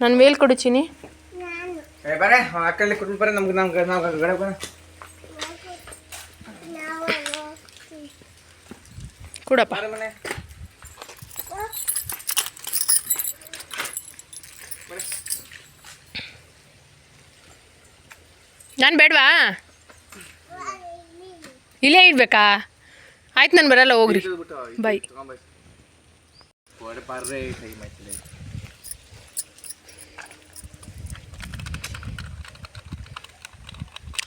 ನಾನು ಮೇಲ್ ಕೊಡು ಚಿನಿ ಬರೇ ಆ ಕುಟುಂಬ ಬರೇ ನಮ್ಗೆ ನಮ್ಗೆ ನಾವು ಗಡೆ ಬರ ಕೊಡಪ್ಪ ನಾನು ಬೇಡವಾ? ಇಲ್ಲೇ ಇಡ್ಬೇಕಾ? ಆಯ್ತು ನಾನು ಬರಲ್ಲ, ಹೋಗ್ರಿ. ಬೈ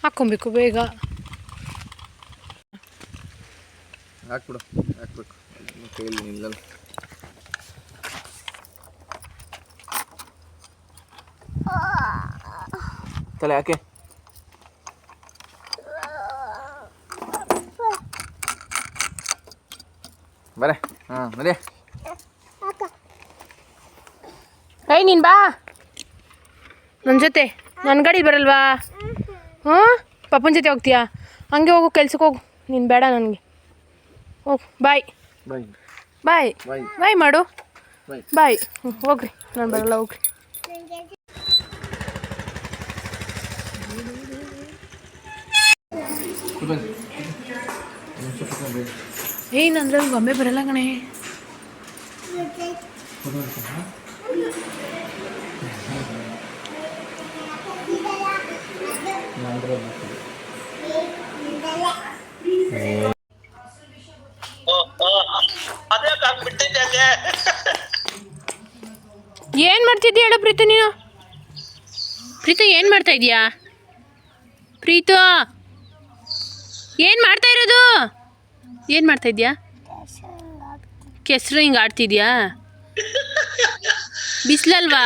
ಹಾಕೊಬೇಕು ಬೇಗ. ಹಾಕ್ಬಿಡು, ಹಾಕ್ಬೇಕು. ಕೈಯಲ್ಲಿ ನಿಲ್ಲಲ್ಲ. ತಲೆ ಹಾಕಿ ಬರೇ ಹಾಂ ನಡಿ ಏಯ್ ನೀನು ಬಾ ನನ್ನ ಜೊತೆ ನನ್ನ ಗಾಡಿ ಬರಲ್ವಾ? ಹಾಂ ಪಪ್ಪನ ಜೊತೆ ಹೋಗ್ತೀಯಾ? ಹಂಗೆ ಹೋಗು ಕೆಲ್ಸಕ್ಕೆ ಹೋಗು. ನೀನು ಬೇಡ ನನಗೆ. ಹೋಗು ಬಾಯ್ ಬಾಯ್ ಬಾಯ್ ಮಾಡು. ಬಾಯ್ ಹ್ಞೂ ಹೋಗ್ರಿ. ನಾನು ಬರಲ್ಲ ಹೋಗ್ರಿ. ಏಯ್ ನಂದ್ರಲ್ಲಿ ಗೊಂಬೆ ಬರಲ್ಲ ಕಣೆ. ಏನು ಮಾಡ್ತಿದ್ದೀಯ ಹೇಳು ಪ್ರೀತು ನೀನು? ಪ್ರೀತು ಏನು ಮಾಡ್ತಾ ಇದೀಯಾ? ಪ್ರೀತು? ಏನು ಮಾಡ್ತಾ ಇರೋದು? ಏನು ಮಾಡ್ತಾ ಇದೀಯಾ? ಕೆಸರು ಹಿಂಗೆ ಆಡ್ತಿದ್ಯಾ? ಬಿಸಿಲಲ್ವಾ?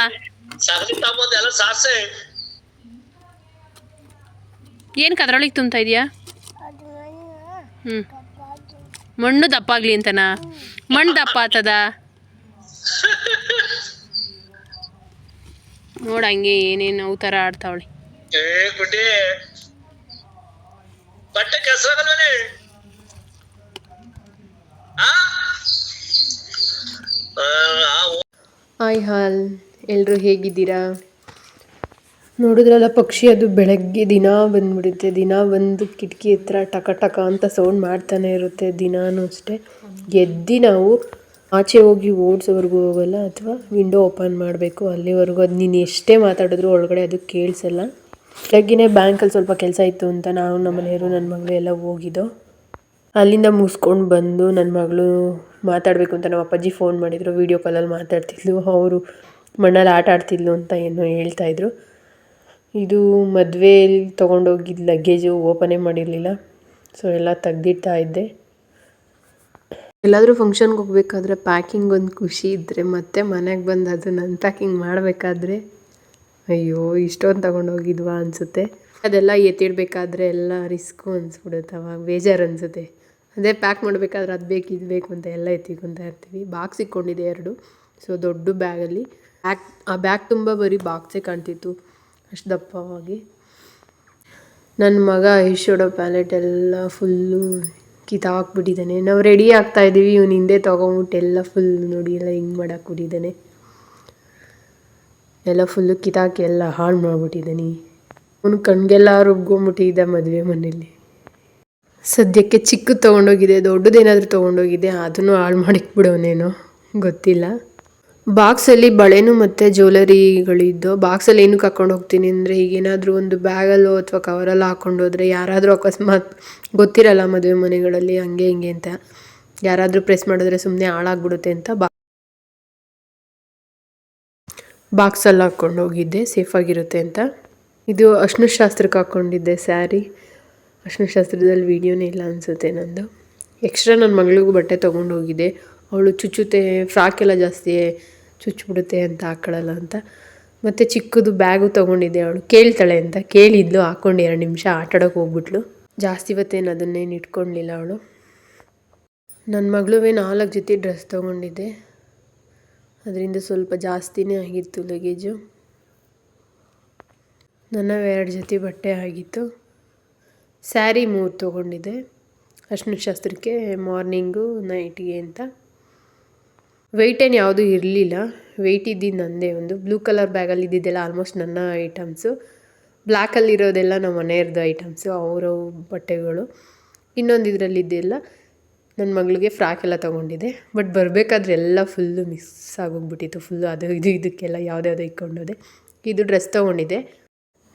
ಏನು ಕದ್ರೊಳಗೆ ತುಂಬ್ತಾ ಇದೀಯಾ? ಹ್ಮ್. ಮಣ್ಣು ದಪ್ಪ ಆಗಲಿ ಅಂತನಾ? ಮಣ್ಣು ದಪ್ಪ ಆತದ ನೋಡ ಹಂಗೆ ಏನೇನು ಅವು ಥರ ಆಡ್ತಾವಳೆ. ಏ ಗುಡ್ಡಿ ಬಟ್ಟೆ ಕೆಸರಾಗಲ್ವೇನೆ? ಹಾಯ್ ಹಾಲ್ ಎಲ್ಲರೂ ಹೇಗಿದ್ದೀರಾ? ನೋಡಿದ್ರಲ್ಲ ಪಕ್ಷಿ, ಅದು ಬೆಳಗ್ಗೆ ದಿನ ಬಂದ್ಬಿಡುತ್ತೆ. ದಿನ ಬಂದು ಕಿಟಕಿ ಹತ್ರ ಟಕ ಟಕ ಅಂತ ಸೌಂಡ್ ಮಾಡ್ತಾನೆ ಇರುತ್ತೆ ದಿನಾನೂ ಅಷ್ಟೇ. ಎದ್ದು ನಾವು ಆಚೆ ಹೋಗಿ ಓಡಿಸೋವರೆಗೂ ಹೋಗಲ್ಲ, ಅಥವಾ ವಿಂಡೋ ಓಪನ್ ಮಾಡಬೇಕು, ಅಲ್ಲಿವರೆಗೂ ಅದು ನೀನು ಎಷ್ಟೇ ಮಾತಾಡಿದ್ರು ಒಳಗಡೆ ಅದು ಕೇಳಿಸಲ್ಲ. ಬೆಳಗ್ಗೆನೇ ಬ್ಯಾಂಕಲ್ಲಿ ಸ್ವಲ್ಪ ಕೆಲಸ ಇತ್ತು ಅಂತ ನಾವು ನಮ್ಮ ಮನೆಯವರು ನನ್ನ ಮಗಳು ಎಲ್ಲ ಹೋಗಿದ್ದೋ. ಅಲ್ಲಿಂದ ಮುಗಿಸ್ಕೊಂಡು ಬಂದು ನನ್ನ ಮಗಳು ಮಾತಾಡಬೇಕು ಅಂತ ನಮ್ಮ ಅಪ್ಪಾಜಿ ಫೋನ್ ಮಾಡಿದರು ವೀಡಿಯೋ ಕಾಲಲ್ಲಿ ಮಾತಾಡ್ತಿದ್ಲು. ಅವರು ಮಣ್ಣಲ್ಲಿ ಆಟ ಆಡ್ತಿದ್ಲು ಅಂತ ಏನೋ ಹೇಳ್ತಾಯಿದ್ರು ಇದು ಮದುವೆಯಲ್ಲಿ ತೊಗೊಂಡೋಗಿದ್ದ ಲಗೇಜು ಓಪನೇ ಮಾಡಿರಲಿಲ್ಲ. ಸೊ ಎಲ್ಲ ತೆಗ್ದಿಡ್ತಾ ಇದ್ದೆ. ಎಲ್ಲಾದರೂ ಫಂಕ್ಷನ್ಗೆ ಹೋಗ್ಬೇಕಾದ್ರೆ ಪ್ಯಾಕಿಂಗ್ ಒಂದು ಖುಷಿ ಇದ್ದರೆ ಮತ್ತೆ ಮನೆಗೆ ಬಂದು ಅದು ನನ್ನ ಪ್ಯಾಕಿಂಗ್ ಮಾಡಬೇಕಾದ್ರೆ ಅಯ್ಯೋ, ಇಷ್ಟೊಂದು ತೊಗೊಂಡೋಗಿದ್ವಾ ಅನಿಸುತ್ತೆ. ಅದೆಲ್ಲ ಎತ್ತಿಡಬೇಕಾದ್ರೆ ಎಲ್ಲ ರಿಸ್ಕು ಅನಿಸ್ಬಿಡುತ್ತೆ ಅವಾಗ ಬೇಜಾರು ಅನಿಸುತ್ತೆ. ಅದೇ ಪ್ಯಾಕ್ ಮಾಡಬೇಕಾದ್ರೆ ಅದು ಬೇಕು, ಇದು ಬೇಕು ಅಂತ ಎಲ್ಲ ಎತ್ತಿಕೊಂತ ಇರ್ತೀವಿ. ಬಾಕ್ಸ್ ಇಕ್ಕೊಂಡಿದೆ ಎರಡು. ಸೊ ದೊಡ್ಡ ಬ್ಯಾಗಲ್ಲಿ ಬ್ಯಾಗ್ ಆ ಬ್ಯಾಗ್ ತುಂಬ ಬರೀ ಬಾಕ್ಸೇ ಕಾಣ್ತಿತ್ತು. ಅಷ್ಟು ದಪ್ಪವಾಗಿ. ನನ್ನ ಮಗ ಐಶೋಡೋ ಪ್ಯಾಲೆಟ್ ಎಲ್ಲ ಫುಲ್ಲು ಕಿತ್ತಾಕ್ಬಿಟ್ಟಿದ್ದಾನೆ ನಾವು ರೆಡಿ ಆಗ್ತಾ ಇದ್ದೀವಿ. ಇವನು ಹಿಂದೆ ತೊಗೊಂಬಿಟ್ಟು ಎಲ್ಲ ಫುಲ್ ನೋಡಿ ಎಲ್ಲ ಹಿಂಗೆ ಮಾಡಕ್ಕೆ ಬಿಟ್ಟಿದ್ದಾನೆ ಎಲ್ಲ ಫುಲ್ಲು ಕಿತಾಕಿ ಎಲ್ಲ ಹಾಳು ಮಾಡ್ಬಿಟ್ಟಿದ್ದಾನೆ. ಅವನು ಕಣ್ಗೆಲ್ಲ ರುಬ್ಕೊಂಬಿಟ್ಟಿದ್ದ ಮದುವೆ ಮನೇಲಿ ಸದ್ಯಕ್ಕೆ ಚಿಕ್ಕದು ತೊಗೊಂಡೋಗಿದೆ, ದೊಡ್ಡದೇನಾದರೂ ತೊಗೊಂಡೋಗಿದೆ, ಅದನ್ನು ಹಾಳು ಮಾಡಿಕ್ಬಿಡೋನೇನೋ ಗೊತ್ತಿಲ್ಲ. ಬಾಕ್ಸಲ್ಲಿ ಬಳೆನೂ ಮತ್ತು ಜ್ಯುವೆಲರಿಗಳಿದ್ದು ಬಾಕ್ಸಲ್ಲಿ ಏನಕ್ಕೆ ಕರ್ಕೊಂಡು ಹೋಗ್ತೀನಿ ಅಂದರೆ ಈಗೇನಾದರೂ ಒಂದು ಬ್ಯಾಗಲ್ಲೋ ಅಥವಾ ಕವರಲ್ಲಿ ಹಾಕ್ಕೊಂಡು ಹೋದರೆ ಯಾರಾದರೂ ಅಕಸ್ಮಾತ್ ಗೊತ್ತಿರಲ್ಲ ಮದುವೆ ಮನೆಗಳಲ್ಲಿ ಹಂಗೆ ಹಿಂಗೆ ಅಂತ. ಯಾರಾದರೂ ಪ್ರೆಸ್ ಮಾಡಿದ್ರೆ ಸುಮ್ಮನೆ ಹಾಳಾಗ್ಬಿಡುತ್ತೆ ಅಂತ ಬಾ ಬಾಕ್ಸಲ್ಲಿ ಹಾಕ್ಕೊಂಡು ಹೋಗಿದ್ದೆ, ಸೇಫಾಗಿರುತ್ತೆ ಅಂತ. ಇದು ಅಶ್ನು ಶಾಸ್ತ್ರಕ್ಕೆ ಹಾಕ್ಕೊಂಡಿದ್ದೆ ಸ್ಯಾರಿ. ಶಾಸ್ತ್ರದಲ್ಲಿ ವೀಡಿಯೋನೇ ಇಲ್ಲ ಅನಿಸುತ್ತೆ ನಂದು. ಎಕ್ಸ್ಟ್ರಾ ನನ್ನ ಮಗಳಿಗೂ ಬಟ್ಟೆ ತೊಗೊಂಡು ಹೋಗಿದ್ದೆ ಅವಳು ಚುಚ್ಚುತ್ತೆ ಫ್ರಾಕ್ ಎಲ್ಲ ಜಾಸ್ತಿ ಚುಚ್ಚಿಬಿಡುತ್ತೆ ಅಂತ ಹಾಕ್ಕೊಳ್ಳಲ್ಲ ಅಂತ. ಮತ್ತು ಚಿಕ್ಕದು ಬ್ಯಾಗು ತೊಗೊಂಡಿದ್ದೆ ಅವಳು. ಕೇಳ್ತಾಳೆ ಅಂತ. ಕೇಳಿದ್ಲು, ಹಾಕ್ಕೊಂಡು ಎರಡು ನಿಮಿಷ ಆಟಾಡೋಕೆ ಹೋಗ್ಬಿಟ್ಲು. ಜಾಸ್ತಿ ಇವತ್ತೇನು ಅದನ್ನೇನು ಇಟ್ಕೊಳ್ಳಿಲ್ಲ ಅವಳು. ನನ್ನ ಮಗಳುವೇ ನಾಲ್ಕು ಜೊತೆ ಡ್ರೆಸ್ ತೊಗೊಂಡಿದ್ದೆ. ಅದರಿಂದ ಸ್ವಲ್ಪ ಜಾಸ್ತಿನೇ ಆಗಿತ್ತು ಲಗೇಜು ನನ್ನ ಎರಡು ಜೊತೆ ಬಟ್ಟೆ ಆಗಿತ್ತು. ಸ್ಯಾರಿ ಮೂರು ತೊಗೊಂಡಿದ್ದೆ. ಅರ್ಶಿನ ಶಾಸ್ತ್ರಕ್ಕೆ ಮಾರ್ನಿಂಗು, ನೈಟಿಗೆ ಅಂತ. ವೆಯ್ಟ್ ಏನು ಯಾವುದೂ ಇರಲಿಲ್ಲ. ವೆಯ್ಟ್ ಇದ್ದಿದ್ದು ನಂದೇ ಒಂದು. ಬ್ಲೂ ಕಲರ್ ಬ್ಯಾಗಲ್ಲಿ ಇದ್ದಿದ್ದೆಲ್ಲ ಆಲ್ಮೋಸ್ಟ್ ನನ್ನ ಐಟಮ್ಸು ಬ್ಲ್ಯಾಕಲ್ಲಿರೋದೆಲ್ಲ ನಮ್ಮ ಮನೆಯವ್ರದ್ದು ಐಟಮ್ಸು ಅವರ ಬಟ್ಟೆಗಳು. ಇನ್ನೊಂದು ಇದರಲ್ಲಿ ಇದ್ದೆಲ್ಲ ನನ್ನ ಮಗಳಿಗೆ ಫ್ರಾಕ್ ಎಲ್ಲ ತೊಗೊಂಡಿದ್ದೆ. ಬಟ್ ಬರಬೇಕಾದ್ರೆ ಎಲ್ಲ ಫುಲ್ಲು ಮಿಸ್ ಆಗೋಗ್ಬಿಟ್ಟಿತ್ತು. ಫುಲ್ಲು ಅದು, ಇದು, ಇದಕ್ಕೆಲ್ಲ ಯಾವುದ್ಯಾವುದೋ ಇಕ್ಕೊಂಡೋದೆ. ಇದು ಡ್ರೆಸ್ ತೊಗೊಂಡಿದ್ದೆ.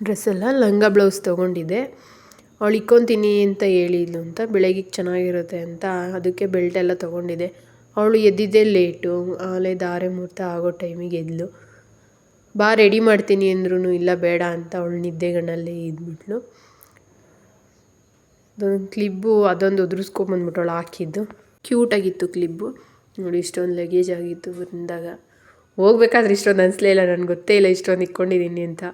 ಡ್ರೆಸ್ಸೆಲ್ಲ ಲಂಗ ಬ್ಲೌಸ್ ತೊಗೊಂಡಿದ್ದೆ. ಅವಳು ಅಂತ ಹೇಳಿದ್ಲು ಅಂತ, ಬೆಳಗ್ಗೆ ಚೆನ್ನಾಗಿರುತ್ತೆ ಅಂತ ಅದಕ್ಕೆ ಬೆಲ್ಟ್ ಎಲ್ಲ ತೊಗೊಂಡಿದ್ದೆ. ಅವಳು ಎದ್ದಿದ್ದೇ ಲೇಟು ಆಮೇಲೆ ಧಾರೆ ಮುಹೂರ್ತ ಆಗೋ ಟೈಮಿಗೆ ಎದ್ದಳು ಬಾ ರೆಡಿ ಮಾಡ್ತೀನಿ ಅಂದ್ರೂ ಇಲ್ಲ ಬೇಡ ಅಂತ ಅವಳು ನಿದ್ದೆಗಣ್ಣಲ್ಲಿ ಇದ್ಬಿಟ್ಲು. ಅದೊಂದು ಕ್ಲಿಬ್ಬು ಅದೊಂದು ಉದುರಿಸ್ಕೊಂಬಂದ್ಬಿಟ್ಟು ಅವಳು ಹಾಕಿದ್ದು. ಕ್ಯೂಟಾಗಿತ್ತು ಕ್ಲಿಬ್ಬು ನೋಡಿ ಇಷ್ಟೊಂದು ಲಗೇಜ್ ಆಗಿತ್ತು ಬಂದಾಗ. ಹೋಗ್ಬೇಕಾದ್ರೆ ಇಷ್ಟೊಂದು ಅನಿಸ್ಲೇ ಇಲ್ಲ, ನನಗೆ ಗೊತ್ತೇ ಇಲ್ಲ ಇಷ್ಟೊಂದು ಇಕ್ಕೊಂಡಿದ್ದೀನಿ ಅಂತ.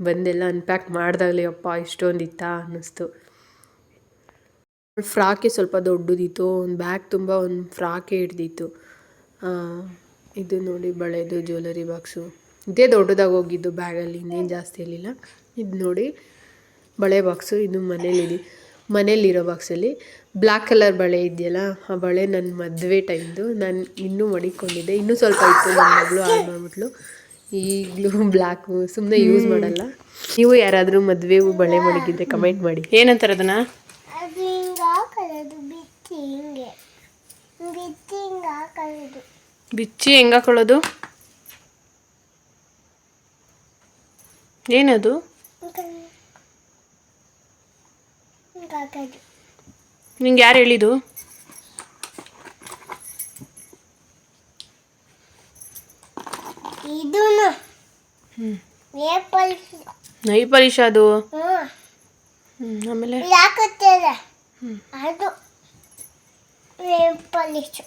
ಬಂದೆಲ್ಲ ಅನ್ಪ್ಯಾಕ್ ಮಾಡಿದಾಗಲೇ ಅಪ್ಪ ಇಷ್ಟೊಂದು ಇತ್ತಾ ಅನ್ನಿಸ್ತು ಫ್ರಾಕೆ ಸ್ವಲ್ಪ ದೊಡ್ಡದಿತ್ತು, ಒಂದು ಬ್ಯಾಗ್ ತುಂಬ ಒಂದು ಫ್ರಾಕೆ ಹಿಡ್ದಿತ್ತು. ಇದು ನೋಡಿ ಬಳೆದು ಜ್ಯುವೆಲರಿ ಬಾಕ್ಸು ಇದೇ ದೊಡ್ಡದಾಗಿ ಹೋಗಿದ್ದು ಬ್ಯಾಗಲ್ಲಿ ಇನ್ನೇನು ಜಾಸ್ತಿ ಇರಲಿಲ್ಲ. ಇದು ನೋಡಿ ಬಳೆ ಬಾಕ್ಸು ಇದು ಮನೇಲಿ ಮನೇಲಿರೋ ಬಾಕ್ಸಲ್ಲಿ ಬ್ಲ್ಯಾಕ್ ಕಲರ್ ಬಳೆ ಇದೆಯಲ್ಲ, ಆ ಬಳೆ ನನ್ನ ಮದುವೆ ಟೈಮ್ದು ನಾನು ಇನ್ನೂ ಮಡಿಕೊಂಡಿದ್ದೆ. ಇನ್ನೂ ಸ್ವಲ್ಪ ಇತ್ತು ನನ್ನ ಮಗಳು ಮಾಡಿಬಿಟ್ಲು. ಈಗಲೂ ಬ್ಲ್ಯಾಕು ಸುಮ್ಮನೆ ಯೂಸ್ ಮಾಡಲ್ಲ. ನೀವು ಯಾರಾದರೂ ಮದುವೆ ಬಳೆ ಮಡಗಿದ್ರೆ ಕಮೆಂಟ್ ಮಾಡಿ. ಏನಂತಾರೆ ಅದನ್ನ? ಅದು ಹಿಂಗ ಹಾಕೊಳ್ಳೋದು ಬಿಚ್ಚಿ ಹಿಂಗೆ. ಬಿಚ್ಚಿ ಹಿಂಗ ಹಾಕೊಳ್ಳೋದು. ಬಿಚ್ಚಿ ಹೆಂಗೆ ಹಾಕೊಳ್ಳೋದು? ಏನದು? ಹಾಕೋದು ನಿಂಗೆ ಯಾರು ಹೇಳಿದ್ದು? ಇದೂನು. ನೇಪಾಳ ನೈ ಪರೀಕ್ಷೆ ಅದು? ಆಮೇಲೆ? ಯಾಕತ್ತೆ ಅದು? ನೇಪಾಳಿಸು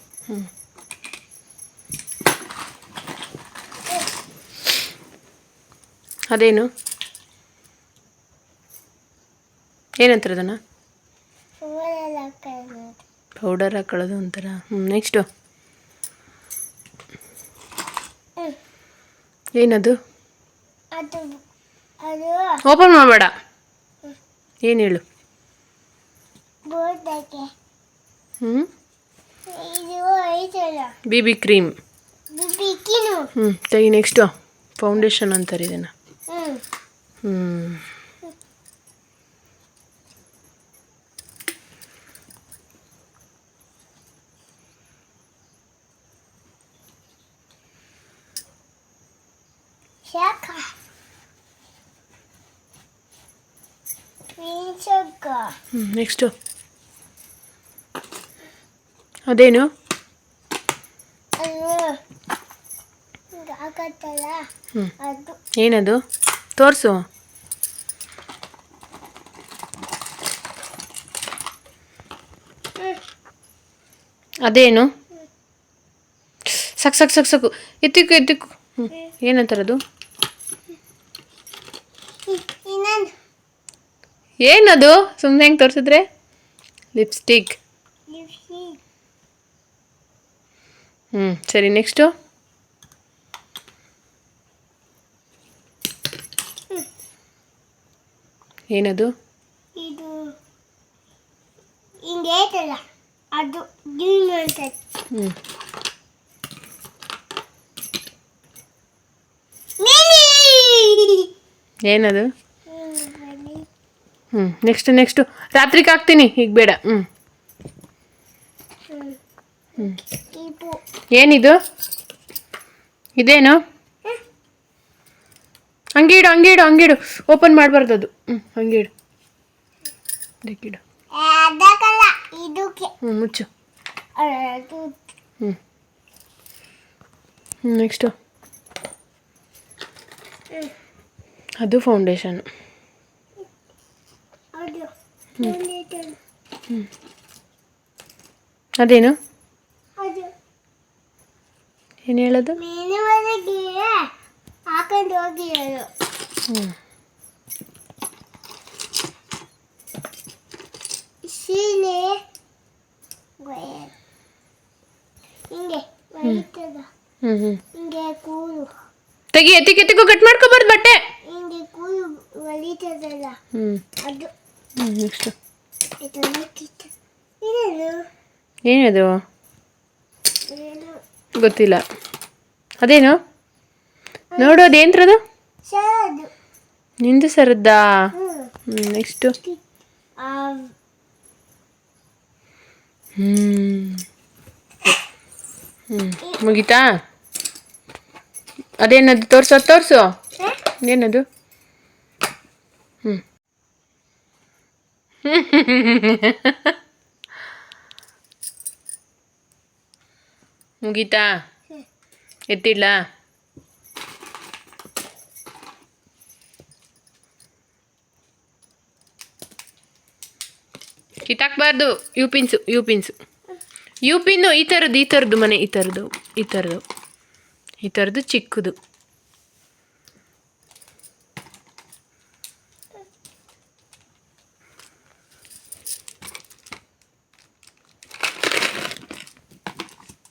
ಅದೇನು? ಏನಂತಾರೆ ಅದನ್ನು? ಪೌಡರ್ ಹಾಕೊಳ್ಳೋದು ಒಂಥರ. ಹ್ಞೂ ನೆಕ್ಸ್ಟು ಏನದು? ಓಪನ್ ಮಾಡಬೇಡ. ಏನು ಹೇಳು? ಹ್ಞೂ ಬಿ ಬಿ ಕ್ರೀಮ್. ಹ್ಞೂ ತೆಗಿ ನೆಕ್ಸ್ಟು ಫೌಂಡೇಶನ್ ಅಂತಾರೆ ಇದನ್ನು. ಹ್ಞೂ ಹ್ಞೂ ನೆಕ್ಸ್ಟು ಅದೇನು? ಹ್ಞೂ ಏನದು? ತೋರಿಸು. ಅದೇನು? ಸಾಕು ಸಾಕು ಸಾಕು ಸಾಕು. ಎತ್ತಿಕ್ಕು ಎತ್ತಿಕ್ಕು ಹ್ಞೂ ಏನಂತಾರದು ಇನ್ನೊಂದು ಏನದು? ಸುಮ್ಮನೆ ಹೆಂಗೆ ತೋರಿಸಿದ್ರೆ? ಲಿಪ್ಸ್ಟಿಕ್. ಹ್ಞೂ ಸರಿ ನೆಕ್ಸ್ಟು? ಏನದು? ಇದು ಹಿಂಗೆ ಐತಲ್ಲ ಅದು ಗ್ರೀನ್ ಅಂತ ಹ್ಞೂ ಏನದು? ಹ್ಞೂ ನೆಕ್ಸ್ಟ್ ನೆಕ್ಸ್ಟು ರಾತ್ರಿಗೆ ಹಾಕ್ತೀನಿ ಈಗ ಬೇಡ. ಹ್ಞೂ ಇದು ಏನಿದು? ಇದೇನು? ಹಂಗಿಡು ಹಂಗಿಡು ಹಂಗಿಡು ಓಪನ್ ಮಾಡಬಾರ್ದು ಅದು. ಹ್ಞೂ ಹಂಗಿಡು ಇದಕ್ಕಿಡು ಹ್ಞೂ ಮುಚ್ಚು. ಹ್ಞೂ ಹ್ಞೂ ನೆಕ್ಸ್ಟು ಅದು ಫೌಂಡೇಶನ್ ಅದೇನು? ಅದು. ಏನು ಹೇಳೋದು? ಹಾಕೊಂಡು ಹೋಗಿರೋದು ಹ್ಞೂ ಸೀಲೆ ವಯರ್. ಹಿಂಗೆ ಹ್ಞೂ ಹ್ಞೂ ಹಿಂಗೆ ಕೂರು. ತೆಗಿ ಎತ್ತಿಗೆ ಎತ್ತಿಗೂ ಕಟ್ ಮಾಡ್ಕೊಬಾರ್ದು ಬಟ್ಟೆ ಹಿಂಗೆ ಕೂರು ಒಲಿ ಇದೆಲ್ಲ ಹ್ಞೂ ಅದು ಹ್ಞೂ ನೆಕ್ಸ್ಟು ಇದೆಲ್ಲ ಕಿತ್ತ ಇದೇನು ಏನದು? ಏನು ಗೊತ್ತಿಲ್ಲ. ಅದೇನು? ನೋಡು ಅದೇನ್ರದು ಸರದು ನಿಂದು ಸರದ್ದಾ? ನೆಕ್ಸ್ಟು ಹ್ಞೂ ಮುಗೀತಾ? ಅದೇನದು ತೋರ್ಸು ಅದು ತೋರಿಸು. ಏನದು? ಹ್ಞೂ ಮುಗೀತಾ? ಎತ್ತಿಡ್ಲ? ಕಿತ್ತಾಕ್ಬಾರ್ದು U pins U pins. U pin ಈ ಥರದ್ದು ಈ ಥರದ್ದು ಮನೆ ಈ ಥರದ್ದು ಈ ಥರದ್ದು ಈ ಥರದ್ದು ಚಿಕ್ಕದು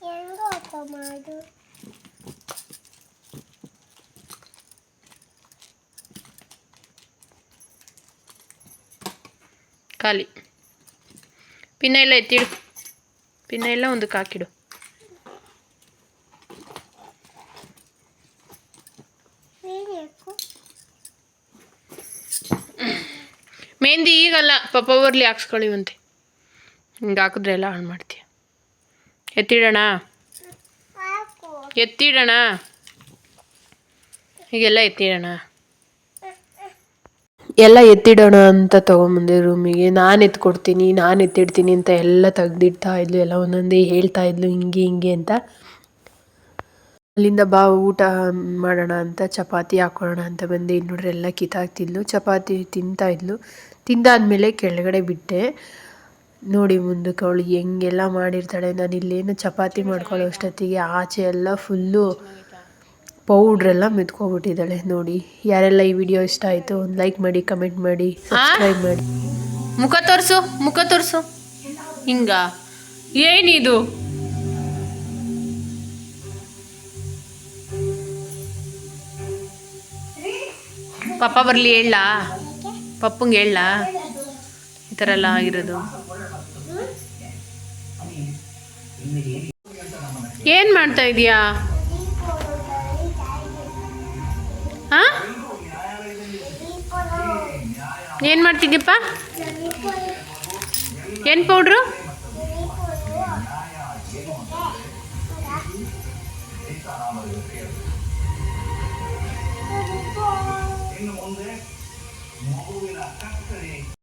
ಹೆಂಗ ಅಪ್ಪ ಮಾಡು ಖಾಲಿ. ಪಿನ್ನ ಎಲ್ಲ ಎತ್ತಿಡು. ಪಿನ್ನ ಎಲ್ಲ ಒಂದಕ್ಕೆ ಹಾಕಿಡು. ಮೆಹಂದಿ ಈಗಲ್ಲ ಪಪ್ಪ ಬರ್ಲಿ ಹಾಕ್ಸ್ಕೊಳ್ಳಿವಂತೆ ಹಿಂಗೆ ಹಾಕಿದ್ರೆ ಎಲ್ಲ ಹಾಳು ಮಾಡ್ತೀಯ. ಎತ್ತಿಡೋಣ? ಎತ್ತಿಡೋಣ? ಹೀಗೆಲ್ಲ ಎತ್ತಿಡೋಣ? ಎಲ್ಲ ಎತ್ತಿಡೋಣ ಅಂತ ತೊಗೊಂಬಂದೆ ರೂಮಿಗೆ. ನಾನು ಎತ್ಕೊಡ್ತೀನಿ, ನಾನು ಎತ್ತಿಡ್ತೀನಿ ಅಂತ ಎಲ್ಲ ತೆಗ್ದಿಡ್ತಾ ಇದ್ಲು, ಎಲ್ಲ ಒಂದೊಂದೇ ಹೇಳ್ತಾ ಇದ್ಲು, ಹಿಂಗೆ ಹಿಂಗೆ ಅಂತ. ಅಲ್ಲಿಂದ ಬಾ, ಊಟ ಮಾಡೋಣ ಅಂತ, ಚಪಾತಿ ಹಾಕೊಳ್ಳೋಣ ಅಂತ ಬಂದೆ. ಇಲ್ಲಿ ಎಲ್ಲ ಕಿತ್ತಾಕ್ತಿದ್ಲು, ಚಪಾತಿ ತಿಂತಾ ಇದ್ಲು. ತಿಂದಾದ್ಮೇಲೆ ಕೆಳಗಡೆ ಬಿಟ್ಟೆ. ನೋಡಿ ಮುಂದಕ್ಕೆ ಅವಳು ಹೆಂಗೆಲ್ಲ ಮಾಡಿರ್ತಾಳೆ. ನಾನು ಇಲ್ಲೇನು ಚಪಾತಿ ಮಾಡ್ಕೊಳ್ಳೋ ಅಷ್ಟೊತ್ತಿಗೆ ಆಚೆ ಎಲ್ಲ ಫುಲ್ಲು ಪೌಡ್ರೆಲ್ಲ ಮೆತ್ಕೊಬಿಟ್ಟಿದ್ದಾಳೆ ನೋಡಿ. ಯಾರೆಲ್ಲ ಈ ವಿಡಿಯೋ ಇಷ್ಟ ಆಯಿತು ಒಂದು ಲೈಕ್ ಮಾಡಿ, ಕಮೆಂಟ್ ಮಾಡಿ, ಸಬ್ಸ್ಕ್ರೈಬ್ ಮಾಡಿ. ಮುಖ ತೋರಿಸು ಮುಖ ತೋರಿಸು. ಹಿಂಗ. ಏನಿದು? ಪಪ್ಪ ಬರಲಿ ಹೇಳ. ಪಪ್ಪಂಗೆ ಹೇಳ. ಈ ಥರ ಎಲ್ಲ ಆಗಿರೋದು. ಏನು ಮಾಡ್ತಾ ಇದೀಯಾ? ಹಾಂ ಏನು ಮಾಡ್ತಿದ್ದೀಪ್ಪ ಏನು ಪೌಡ್ರು?